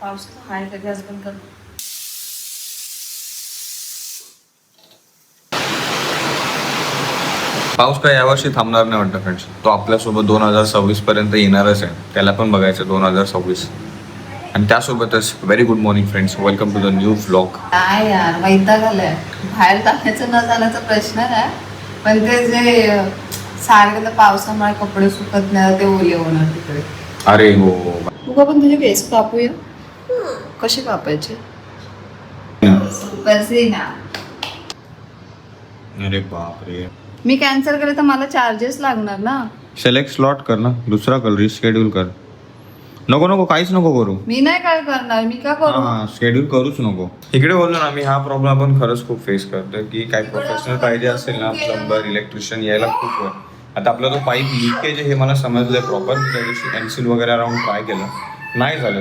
पाऊस तर आहे तर गॅस बंद कर. पाऊस काय यावर्षी थांबणार नाही वाटतं फ्रेंड्स तो आपल्यासोबत दोन हजार सव्वीस पर्यंत येणारच आहे. त्याला पण बघायचं दोन हजार सव्वीस. आणि त्यासोबतच very good morning friends welcome to the new vlog काय यार वैताग आलाय बाहेर जाण्याचं न जाण्याचा प्रश्न नाही. पण ते जे सारखं त्या पावसामुळे कपडे सुकत नाही ते ओले होणार तिकडे. अरे हो. तू पण तुझे केस कापूया कसे कापायचे? अरे बापरे. मी कॅन्सल केलं तर मला चार्जेस लागणार ना. सिलेक्ट स्लॉट कर ना. दुसरा कर रिशेड्यूल कर. नको नको काहीच नको करू. मी नाही काय करणार मी का करू? हा शेड्यूल करूच नको. इकडे बोललो ना मी हा प्रॉब्लेम आपण खरंच खूप फेस करतोय की काय प्रोफेशनल पाहिजे असेल ना प्लंबर इलेक्ट्रिशियन यायला खूप वेळ. आता आपला तो पाईप लिकेज आहे हे मला समजलंय प्रॉपर त्या दिवशी एनसिल वगैरे राहून ट्राय केलं. नाही झालं.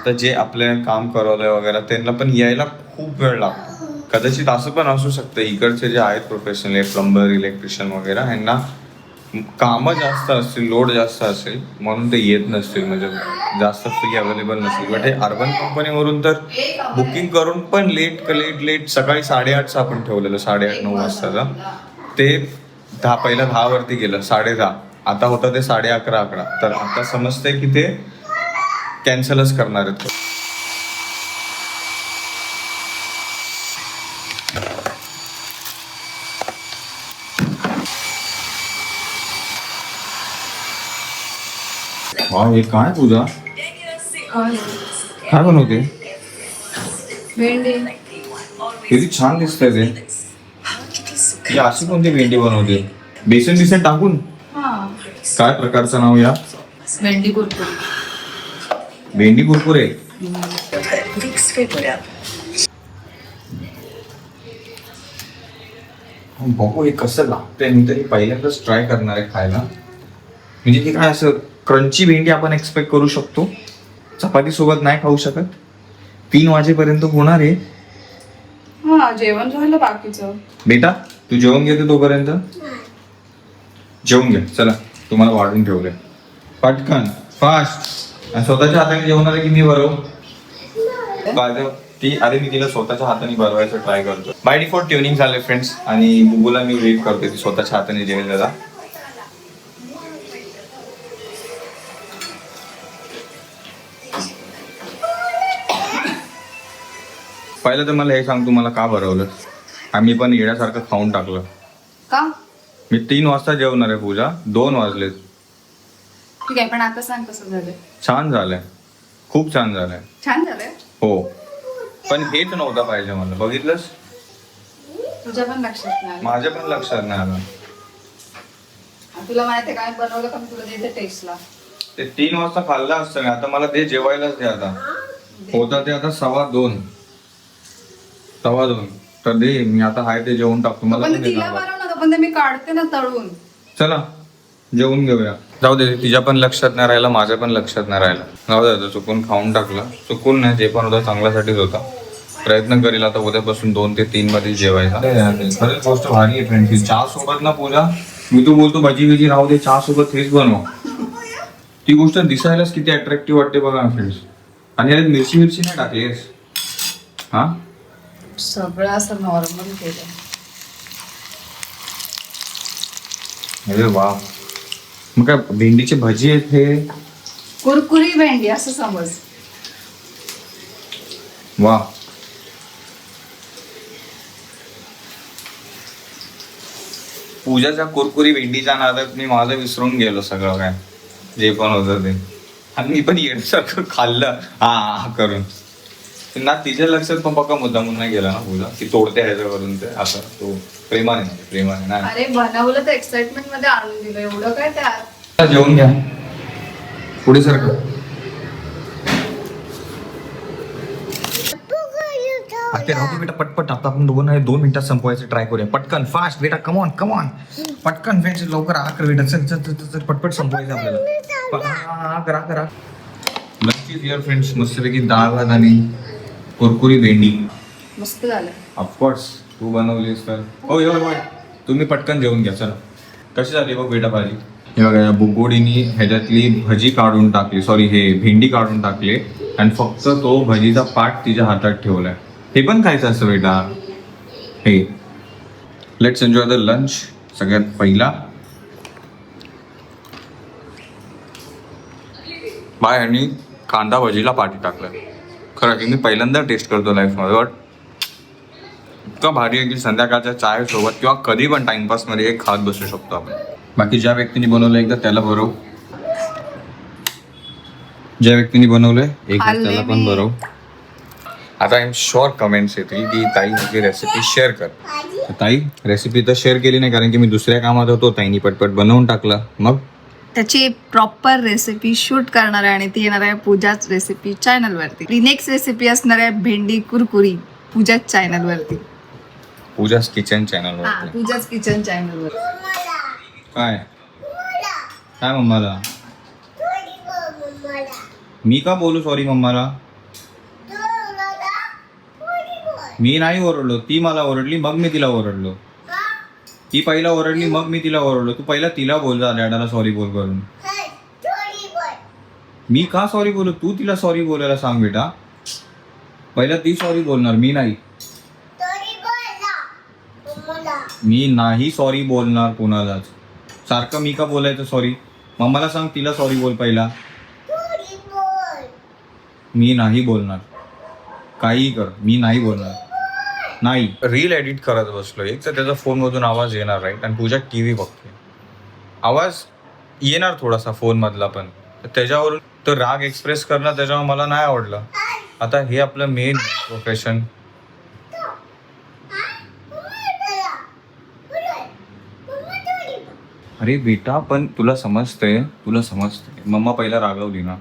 आता जे आपले काम करवलंय वगैरे त्यांना पण यायला खूप वेळ लागतो. कदाचित असं पण असू शकतं. इकडचे जे आहेत प्रोफेशनल प्लंबर इलेक्ट्रिशियन वगैरे ह्यांना कामं जास्त असतील लोड जास्त असेल म्हणून ते येत नसतील. म्हणजे जास्त फ्री अवेलेबल नसतील. बट हे अर्बन कंपनीवरून तर बुकिंग करून पण लेट लेट लेट सकाळी साडेआठचं आपण ठेवलेलं साडेआठ नऊ वाजताचा. ते दहा पहिलं दहावरती गेलं साडे दहा. आता होतं ते साडे अकरा अकरा. तर आता समजतंय की ते कॅन्सलच करणार आहेत. हा हे काय पूजा? काय बनवते? भेंडी. किती छान दिसतंय ते. ही अशी कोणती भेंडी बनवते? बेसन बिसन टाकून? हा. काय प्रकारचं नाव या? भेंडी कुरकुरी भेंडी कुरकुरे. बघू हे कसं लागतंय. मी तरी पहिल्यांदाच ट्राय करणार आहे खायला. म्हणजे हे काय असं क्रंची भेंडी आपण एक्सपेक्ट करू शकतो. चपाती सोबत नाही खाऊ शकत. तीन वाजेपर्यंत होणार आहे. हा जेवण झालं बाकीचं. बेटा तू जेवण घेते तोपर्यंत? जेवून घे. चला तुम्हाला वाढून ठेवले पटकन फास्ट आणि स्वतःच्या हाताने जेवणार की मी बरोबर बाय ती अरे मी तिला स्वतःच्या हाताने बनवायचं ट्राय करतो बाय डिफॉल्ट ट्युनिंग झाले फ्रेंड्स आणि बुबूला मी वेट करते ती स्वतःच्या हाताने जेवेल दादा. पहिलं तर मला हे सांग तू मला का भरवलं आम्ही पण येण्यासारखं खाऊन टाकलं. का? मी तीन वाजता जेवणार आहे पूजा. दोन वाजलेत. ठीक आहे पण आता सांग कसं झालं छान झालंय. खूप छान झालंय. छान झालंय? हो. पण हेच नव्हतं पाहिजे मला. बघितलंस? तुझ्या पण लक्षात नाही आलं. माझ्या पण लक्षात नाही आलं. तुला माहिती आहे काय बनवलं का मी तुला देते टेस्टला ते तीन वाजता खाल्लं असतं मी. आता मला ते जेवायलाच दे आता. होता ते आता सव्वा दोन. सव्वा दोन. तर दे मी आता हाय ते जेवण टाकतो. मला पण पण ते तिला देणार बा. बनव ना पण ते मी काढते ना तळून. चला. जेवून घेऊया. जाऊ दे तिच्या पण लक्षात नाही राहिलं माझ्या पण लक्षात नाही राहिलं. जाऊ दे आता चुकून खाऊन टाकलं. चुकून नाही जे पण होतं चांगल्यासाठीच होता. प्रयत्न करेल आता उद्यापासून दोन ते तीन मध्ये जेवायचा. खरंच गोष्ट भारी आहे फ्रेंड चहा सोबत ना पूजा? मी तू बोलतो भजी बिजी राहू दे चहा सोबत हेच बनव. ती गोष्ट दिसायलाच किती अट्रॅक्टिव्ह वाटते बघा फ्रेंड्स आणि यात मिरची मिरची नाही टाकलीस हा? सगळं असं नॉर्मल केलं. अरे वा. मग काय भेंडीची भजी आहेत हे? कुरकुरी भेंडी असं समज. वा. पूजाच्या कुरकुरी भेंडीच्या नादात मी माझं विसरून गेलो सगळं काय जे पण होतं ते. आणि मी पण येण्यासारखं खाल्लं हा हा करून. ना तिच्या लक्षात पण पक्का मुद्दा म्हणून नाही गेला ना पूजा ती तोडते ह्याच्यावरून ते असं तो प्रेमाने नाही, प्रेमाने नाही. अरे बनवलं तर एक्साइटमेंटमध्ये आणून दिलं एवढं काय त्यात? जेवून घ्या. पुढे सारखं ते राहू दे बेटा पटपट. आता आपण दोघं नाही दोन मिनिटात संपवायचं ट्राय करूया. पटकन फास्ट बेटा कमॉन कमॉन पटकन फ्रेंड्स लवकर आ कर बेटा. चल चल चल चल, पटपट संपवायचं आपल्याला. करा करा. नक्कीच यार फ्रेंड्स मस्तपैकी डाळ भात आणि कुरकुरी भेंडी. मस्त झालं. ऑफकोर्स तू बनवलीस तर. हो होय तुम्ही पटकन जेवून घ्या चला. कशी झाली बघ बेटा भाजी? हे बघा या बुगोडीनी ह्याच्यातली भजी काढून टाकली. सॉरी हे भेंडी काढून टाकली. आणि फक्त तो भजीचा पाट तिच्या हातात ठेवलाय. हे पण खायचं असतं बेटा. हे. लेट्स एन्जॉय द लंच सगळ्यात पहिला. बाय आणि कांदा भजीला पाठी टाकलं. खरं की मी पहिल्यांदा टेस्ट करतो लाईफमध्ये बट इतकं भारी आहे की संध्याकाळच्या चायसोबत किंवा कधी पण टाइमपासमध्ये एक हे खात बसू शकतो आपण. बाकी ज्या व्यक्तीने बनवलं एकदा त्याला बरव ज्या व्यक्तीने बनवलंय एकदा त्याला पण मी. बरव आता आय एम शुअर कमेंट्स येतील की ताई माझी रेसिपी शेअर कर. तर ताई रेसिपी तर शेअर केली नाही कारण की मी दुसऱ्या कामात होतो ताईनी पटपट बनवून टाकलं. मग? त्याची प्रॉपर रेसिपी शूट करणार आहे आणि ती येणार आहे पूजाच रेसिपी चॅनल वरती. नेक्स्ट रेसिपी असणार आहे भेंडी कुरकुरी पूजाच चॅनल वरती. पूजाच किचन चॅनल हा पूजाच किचन चॅनल वर काय? काय मम्माला? मी का बोलू सॉरी मम्माला? मी नाही ओरडलो ती मला ओरडली मग मी तिला ओरडलो. ती पहिला ओरडली मग मी तिला ओरडलो. तू पहिला तिला बोल जा डॅडाला सॉरी बोल करून. मी का सॉरी बोलू? तू तिला सॉरी बोलायला सांग बेटा. पहिला ती सॉरी बोलणार मी नाही. मी नाही सॉरी बोलणार कोणालाच. सारखं मी का बोलायचं? सॉरी मम्माला सांग तिला सॉरी बोल पहिला. मी नाही बोलणार. काही कर मी नाही बोलणार. नाही. रील एडिट करत बसलो एक तर त्याचा फोनमधून आवाज येणार राईट आणि पूजा टी व्ही बघते. आवाज येणार थोडासा फोनमधला पण. तर त्याच्यावरून तो राग एक्सप्रेस करणं त्याच्यावर मला नाही आवडलं. आता हे आपलं मेन प्रोफेशन अरे बेटा पण तुला समजतंय तुला समजतंय. मम्मा पहिला रागवली ना.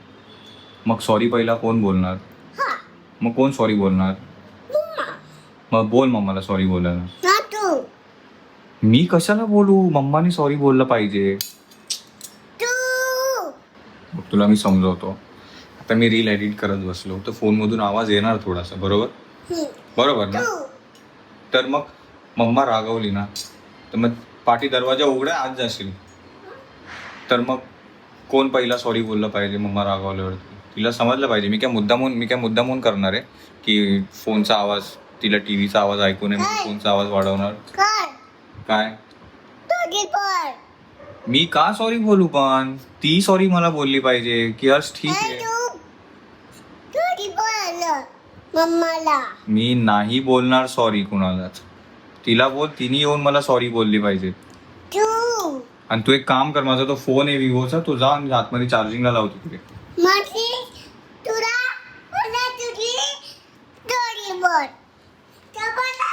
मग सॉरी पहिला कोण बोलणार? मग कोण सॉरी बोलणार? मग बोल मम्माला सॉरी बोलायला. मी कशाला बोलू? मम्मानी सॉरी बोललं पाहिजे. तुला मी समजवतो. आता मी रील एडिट करत बसलो तर फोनमधून आवाज येणार थोडासा बरोबर? बरोबर ना? तर मग मम्मा रागवली ना तर मग पाठी दरवाजा उघडा आज जाशील. तर मग कोण पहिला सॉरी बोललं पाहिजे? मम्मा रागवल्यावरती तिला समजलं पाहिजे. मी काय मुद्दामून मी काय मुद्दामून करणार आहे की फोनचा आवाज तिला टी व्हीचा आवाज ऐकू नये म्हणून फोनचा आवाज वाढवणार? काय? मी का सॉरी बोलू पण? ती सॉरी मला बोलली पाहिजे की हर्ष ठीक आहे. मम्माला. मी नाही बोलणार सॉरी कुणालाच. तिला बोल तिने येऊन मला सॉरी बोलली पाहिजे. तू आणि तू एक काम कर माझा तो फोन आहे विवोचा तो जा आणि आतमध्ये चार्जिंगला लावतो तिथे माझी तुला मला तुझी दोरी बोल. तर बोला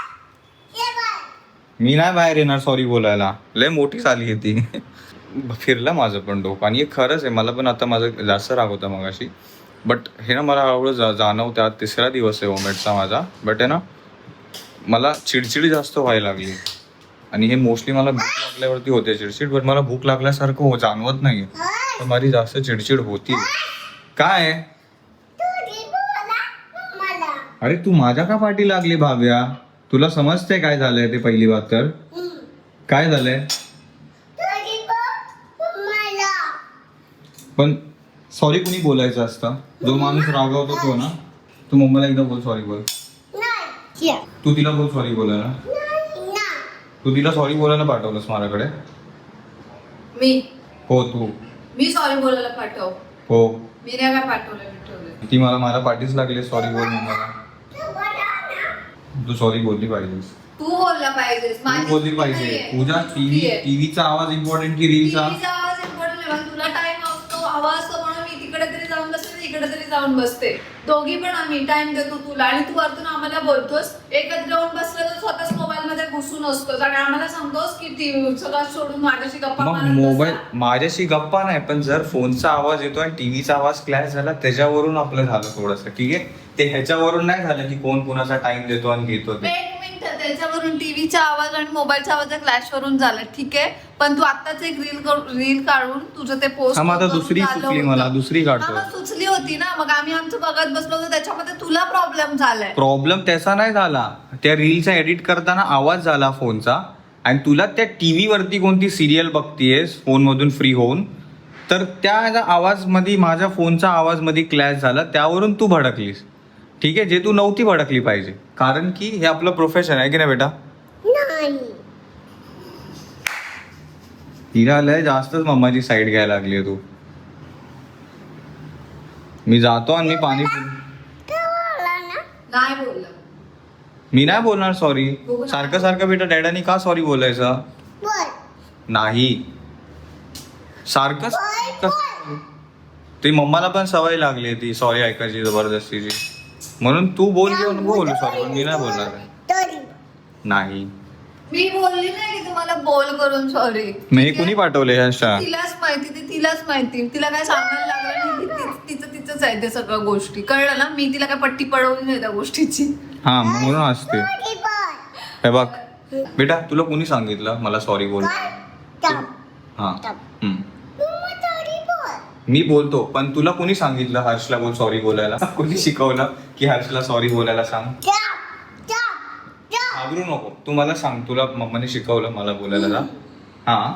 हे बघ मी नाही बाहेर येणार सॉरी बोलायला. लय मोठी झाली आहे ती. फिरलं माझं पण डोकं. आणि हे खरंच आहे मला पण आता माझं जास्त राग होता मगाशी. बट हे ना मला हळूहळू जा जाणवतं आज तिसरा दिवस आहे ओमेटचा माझा. बट आहे ना मला चिडचिड जास्त व्हायला लागली. आणि हे मोस्टली मला भूक लागल्यावरती होते चिडचिड बट मला भूक लागल्यासारखं हो जाणवत नाही तर माझी जास्त चिडचिड होती. काय? अरे तू माझ्या का पाठी लागली भाव्या? तुला समजते काय झालंय ते पहिली बात तर? काय झालंय? पण सॉरी कुणी बोलायचं असतं? जो माणूस रागवतो तो ना. तू मम्मीला एकदा बोल सॉरी बोल. तू तिला बोल सॉरी बोलायला. नाही ना तू तिला सॉरी बोलायला पाठवलंस माझ्याकडे. मी? हो तू. मी सॉरी बोलायला पाठव. हो. मी नाही काय पाठवलं बिठवलं ती मला माझ्या पाठीच लागली सॉरी बोल मम्माला तू बोला ना तू सॉरी बोलली पाहिजेस. तू बोलला पाहिजेस. तू बोलली पाहिजे. पूजा टीव्ही टीव्हीचा आवाज इम्पॉर्टंट की रीलचा टीव्हीचा जाऊन बसते. दोघी पण आम्ही टाइम देतो तुला. आणि तू वरतून आम्हाला बोलतोस एकत्र येऊन बसलं तर स्वतःच मोबाईल मध्ये घुसून असतोस. आणि आम्हाला सांगतोस की ती सगळं सोडून माझ्याशी गप्पा मग मारत मोबाईल बसा. माझ्याशी गप्पा नाही पण जर फोनचा आवाज येतो आणि टीव्हीचा आवाज क्लॅश झाला त्याच्यावरून आपलं झालं थोडंसं. ठीक आहे? ते ह्याच्यावरून नाही झालं की कोण कुणाचा टाइम देतो आणि घेतो ते. एक मिनिट त्याच्यावरून टीव्हीचा आवाज आणि मोबाईलचा आवाज क्लॅश वरून झाला. ठीक आहे? पण तू आताच एक रील रील काढून तुझं ते पोस्ट आता दुसरी सुचली मला, दुसरी काढतो. सुचली होती ना. मग आम्ही आमचं बघत बसलो तर त्याच्यामध्ये तुला प्रॉब्लेम झालाय. प्रॉब्लेम त्याचा नाही झाला. त्या रीलचा एडिट करताना आवाज झाला फोनचा आणि तुला त्या टी व्हीवरती कोणती सिरियल बघतीयस फोनमधून फ्री होऊन तर त्या आवाजमध्ये माझ्या फोनचा आवाजमध्ये क्लॅश झाला. त्यावरून तू भडकलीस. ठीक आहे जे तू नव्हती भडकली पाहिजे. कारण की हे आपलं प्रोफेशन आहे की नाही बेटा? नाही. हिरा लय जास्तच मम्माची साईड घ्यायला लागली तू. मी जातो आणि मी पाणी नाही बोललं. मी नाही बोलणार सॉरी. सारखं सारखं बेटा डॅडानी का सॉरी बोलायचं? बोल. नाही. सारखं सारखं- ते मम्माला पण सवय लागली ती सॉरी ऐकायची जबरदस्तीची. म्हणून तू बोल घेऊन बोल सॉरी मी नाही बोलणार. आहे. तरी नाही. मी बोलली नाही की तुम्हाला बोल करून सॉरी. मग हे कुणी पाठवले ह्या शाळा तिलाच माहिती ते तिलाच माहिती. तिला काय सांगायला लागलं नाही ती- ती- तिचं तिचंच आहे ते सगळ्या गोष्टी. कळलं ना? मी तिला काय पट्टी पडवली नाही त्या गोष्टीची. हा म्हणून असते. तरी हे बघ. बेटा तुला कुणी सांगितलं? मला सॉरी बोल. हा. हम्म. मी बोलतो पण तुला कुणी सांगितलं हर्षला बोल सॉरी बोलायला? कुणी शिकवलं की हर्षला सॉरी बोलायला सांग? घाबरू नको. तू मला सांग तुला मम्माने शिकवलं मला बोलायला जा. हा?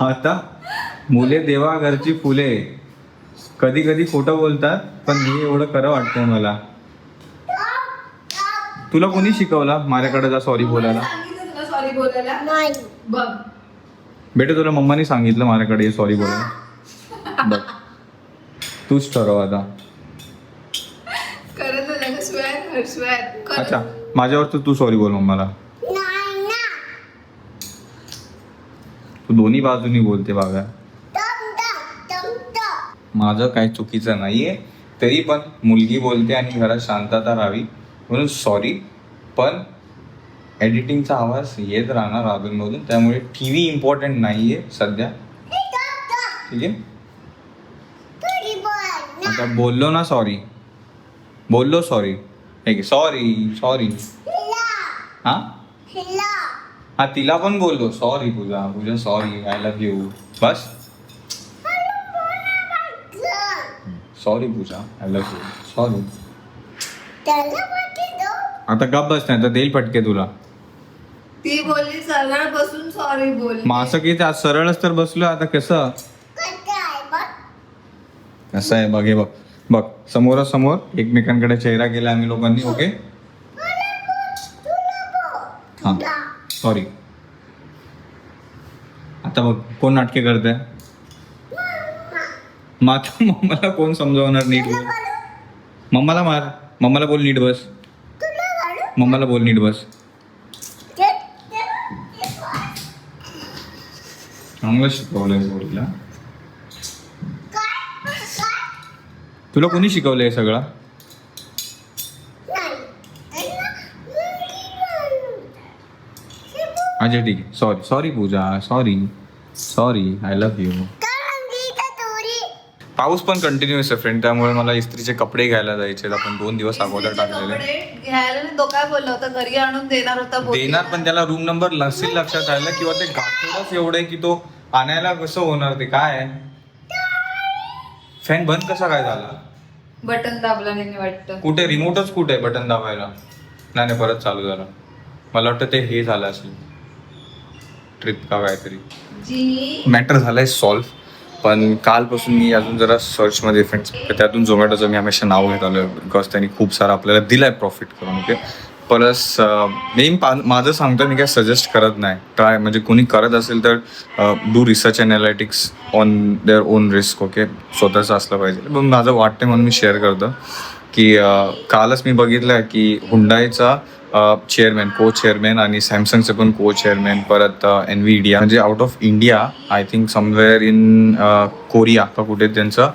आता मुले देवा घरची फुले. कधी कधी खोटं बोलतात पण हे एवढं खरं वाटतंय मला. तुला कोणी शिकवला? माझ्याकडे जा सॉरी बोलायला. सॉरी बोलायला. नाही. बघ. बेटे तुला मम्माने सांगितलं माझ्याकडे सॉरी बोलायला बघ. तूच ठरव आता. अच्छा माझ्यावर तर तू सॉरी बोल मम्माला. तू दोन्ही बाजूनी बोलते बाबा. माझं काही चुकीचं नाहीये. तरी पण मुलगी बोलते आणि घरात शांतता राहावी. म्हणून सॉरी पण एडिटिंगचा आवाज येत राहणार अधूनमधून. त्यामुळे टी व्ही इम्पॉर्टंट नाहीये सध्या. टप टप ठीक आहे? आता बोललो ना सॉरी बोललो सॉरी ठीक आहे सॉरी सॉरी हिला हा? हा तिला पण बोललो. Sorry Pooja. Pooja sorry I love you bus. Sorry Pooja. I love you sorry आता गप बस नाही तर देईल फटके तुला. ती बोलली सरळ बसून सॉरी बोलली. मग असं की ते आज सरळच तर बसलो आता कसं? कसं आहे बघ हे बघ बघ समोरासमोर एकमेकांकडे चेहरा केला आम्ही लोकांनी ओके? हा सॉरी आता बघ कोण नाटके करते मग मम्माला कोण समजावणार नीट? बोल मम्माला मार मम्माला बोल नीट बस. मम्माला बोल नीट बस ते ते- ते बोल. चांगलं शिकवलंय काय तुला कोणी शिकवलंय सगळं. अच्छा ठीक आहे. Sorry sorry Pooja sorry sorry I love you पाऊस पण कंटिन्युअस आहे फ्रेंड त्यामुळे मला इस्त्रीचे कपडे घ्यायला जायचे आपण दोन दिवस अगोदर टाकलेले. घ्यायला नाही, तो काय बोलला होता? घरी आणून देणार होता बोलली देणार. पण त्याला रूम नंबर नसेल लक्षात राहिला किंवा ते गाठोडच एवढे की तो आणायला कसं होणार ते काय? फॅन बंद कसा काय झाला? बटन दाबला नाही वाटतं. कुठे? रिमोटच कुठे आहे बटन दाबायला? नाही नाही परत चालू झालं. मला वाटतं ते हे झालं असेल. ट्रिप का काहीतरी. मॅटर झालंय सॉल्व्ह पण कालपासून मी अजून जरा सर्चमध्ये फ्रेंड्स त्यातून झोमॅटोचं मी हमेशा नाव घेत आलो बिकॉज त्यांनी खूप सारं आपल्याला दिलंय प्रॉफिट करून ओके प्लस मी पा- माझं सांगतो मी काय सजेस्ट करत नाही. ट्राय म्हणजे कोणी करत असेल तर do research analytics on their own risk okay स्वतःचं असलं पाहिजे. पण माझं वाटतं म्हणून मी शेअर करतो की कालच मी बघितलं की हुंडाईचा चेअरमॅन को चेअरमॅन आणि सॅमसंगचे पण को चेअरमॅन परत एन व्ही इंडिया म्हणजे out of India I think somewhere in Korea का कुठे त्यांचं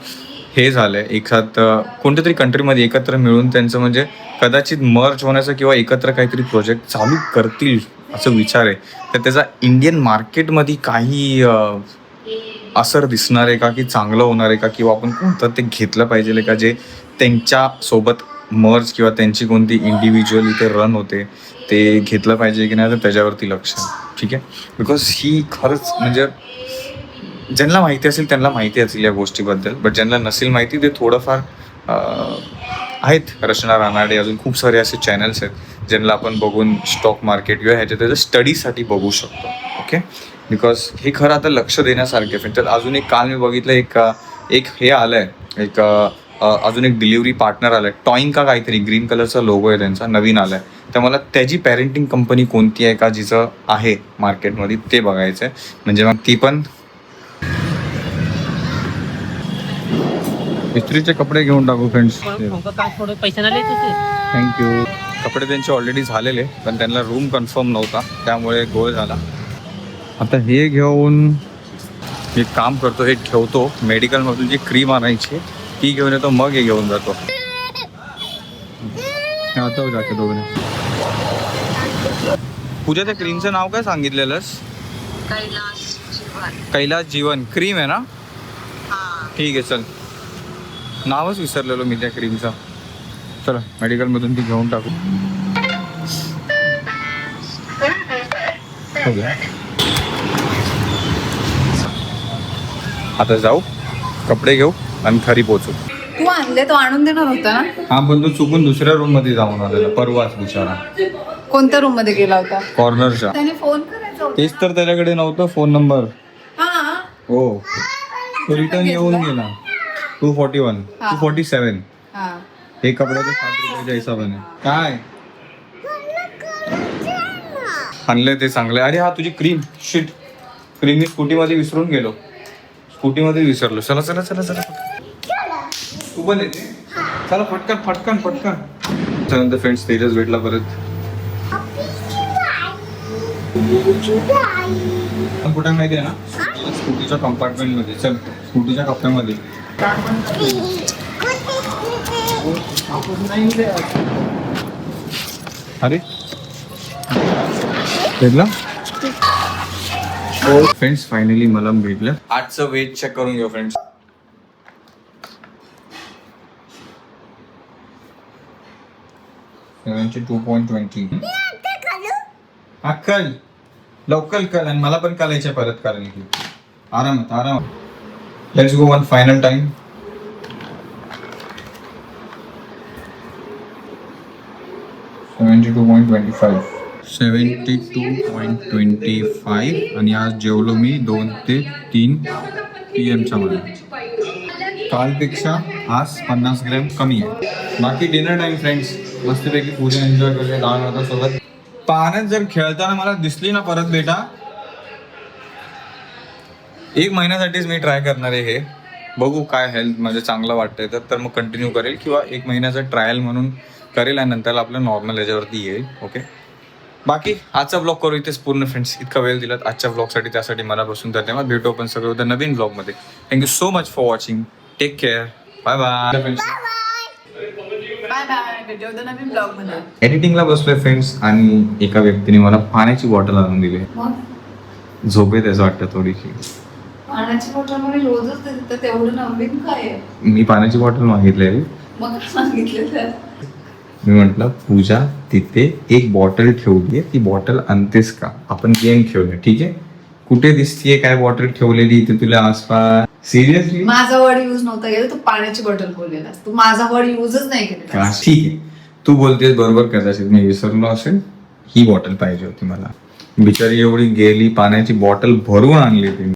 हे झालं एखाद कोणत्या तरी कंट्रीमध्ये एकत्र मिळून त्यांचं म्हणजे कदाचित मर्ज होण्याचं किंवा एकत्र काहीतरी प्रोजेक्ट चालू करतील असं विचार आहे. तर त्याचा इंडियन मार्केटमध्ये काही असर दिसणार आहे का? की चांगलं होणार आहे का? किंवा आपण कोणतं ते घेतलं पाहिजे का? जे त्यांच्यासोबत मर्ज किंवा त्यांची कोणती इंडिव्हिज्युअल इथे रन होते ते घेतलं पाहिजे की नाही? तर त्याच्यावरती लक्ष आहे. ठीक आहे? बिकॉज ही खरंच म्हणजे ज्यांना माहिती असेल त्यांना माहिती असेल या गोष्टीबद्दल. बट ज्यांना नसेल माहिती ते थोडंफार आहेत. रचना रानाडे अजून खूप सारे असे चॅनल्स आहेत ज्यांना आपण बघून स्टॉक मार्केट किंवा ह्याच्या त्याच्या स्टडीसाठी बघू शकतो. ओके बिकॉज हे खरं आता लक्ष देण्यासारखे आहे. तर अजून एक काल मी बघितलं एक एक हे आलं आहे एक अजून एक डिलिव्हरी पार्टनर आलाय. टॉईंग का काहीतरी ग्रीन कलरचा लोगो आहे त्यांचा नवीन आलाय. तर मला त्याची पॅरेंटिंग कंपनी कोणती आहे का जिचं आहे मार्केटमध्ये ते बघायचं आहे म्हणजे मग ती पण इस्त्रीचे कपडे घेऊन टाकू फ्रेंड्स पैसे थँक्यू कपडे त्यांचे ऑलरेडी झालेले पण त्यांना रूम कन्फर्म नव्हता त्यामुळे गोळ झाला. आता हे घेऊन एक काम करतो हे ठेवतो. मेडिकलमधून जी क्रीम आणायची ती घेऊन येतो मग हे घेऊन जातो. आता जाते दोघे. पूजा त्या क्रीमचं नाव काय सांगितलेलंस? कैलास जीवन. क्रीम आहे ना? ठीक आहे चल. नावच विसरलेलो मी त्या क्रीमचं चला मेडिकलमधून ती घेऊन टाकू. हो. आता जाऊ कपडे घेऊ आणि घरी पोचू तू आणले तो आणून देणार होता ना? हा पण तो चुकून दुसऱ्या रूममध्ये जाऊन आलेला परवाच बिचारा. कोणत्या रूममध्ये गेला होता? कॉर्नरच्या त्याने फोन करायचा होता. तेच तर त्याच्याकडे नव्हतं फोन नंबर हा. हो. तो रिटर्न येऊन गेला. Two forty one two forty seven हा हे कपड्याचे सात रुपयाच्या हिशोबाने. काय? आणले ते चांगले. अरे हा तुझी क्रीम शिट क्रीम मी स्कूटीमध्ये विसरून गेलो. स्कूटीमध्ये विसरलो. चला चला चला चला. तू पण येते. चला पटकन पटकन पटकन. त्यानंतर फ्रेंड्स तेजस भेटला परत. कुठे माहिती आहे ना? स्कूटीच्या कंपार्टमेंटमध्ये चल स्कूटीच्या कप्प्यामध्ये. अरे. भेटला? हो फ्रेंड्स फायनली मला भेटलं. आजचं वेट चेक करून घेऊ फ्रेंड्स सेवनची टू पॉईंट ट्वेंटी अक्कल लवकर कर आणि मला पण करायचं आहे परत कारण की आरामात आरामात. Let's go one final time. Seventy two point twenty five seventy two point twenty five आणि आज जेवलो मी दोन ते तीन पी एमच्या मध्ये. कालपेक्षा आज पन्नास ग्रॅम कमी आहे. बाकी डिनर टाइम फ्रेंड्स मस्तपैकी पूजा एन्जॉय करूया डाळ भाता सोबत पाण्यात जर खेळताना मला दिसली ना परत बेटा एक महिन्यासाठीच मी ट्राय करणार आहे हे. बघू काय हेल्थ म्हणजे चांगलं वाटतंय तर तर मग कंटिन्यू करेल किंवा एक महिन्याचा ट्रायल म्हणून करेल आणि नंतर आपलं नॉर्मल याच्यावरती येईल ओके बाकी आजचा ब्लॉग करू इथेच पूर्ण फ्रेंड्स इतका वेळ दिलात. आजच्या ब्लॉगसाठी त्यासाठी मनापासून धन्यवाद. भेटू आपण सगळं उद्या नवीन ब्लॉगमध्ये thank you so much for watching take care bye बायमध्ये एडिटिंगला बसलोय फ्रेंड्स आणि एका व्यक्तीने मला पाण्याची बॉटल आणून दिली. झोपेत असं वाटतं थोडीशी. पाण्याची बॉटलमध्ये रोजच देते तर तेवढं नवीन काय आहे? मी पाण्याची बॉटल मागितलेली मग काय सांगितलेलं मी म्हटलं पूजा तिथे एक बॉटल ठेवली आहे ती बॉटल आणतेस का? आपण गेम खेळूया. ठीक आहे? कुठे दिसतीये काय बॉटल ठेवलेली इथे तुला आसपास? सिरियसली माझा वर्ड युज नव्हता केला तू पाण्याची बॉटल बोललेला तू माझा वर्ड युजच नाही केलेला. ठीक आहे. तू बोलतेस बरोबर कदाचित मी विसरलो असेल. ही बॉटल पाहिजे होती मला. बिचारी एवढी गेली पाण्याची बॉटल भरून आणली तिने.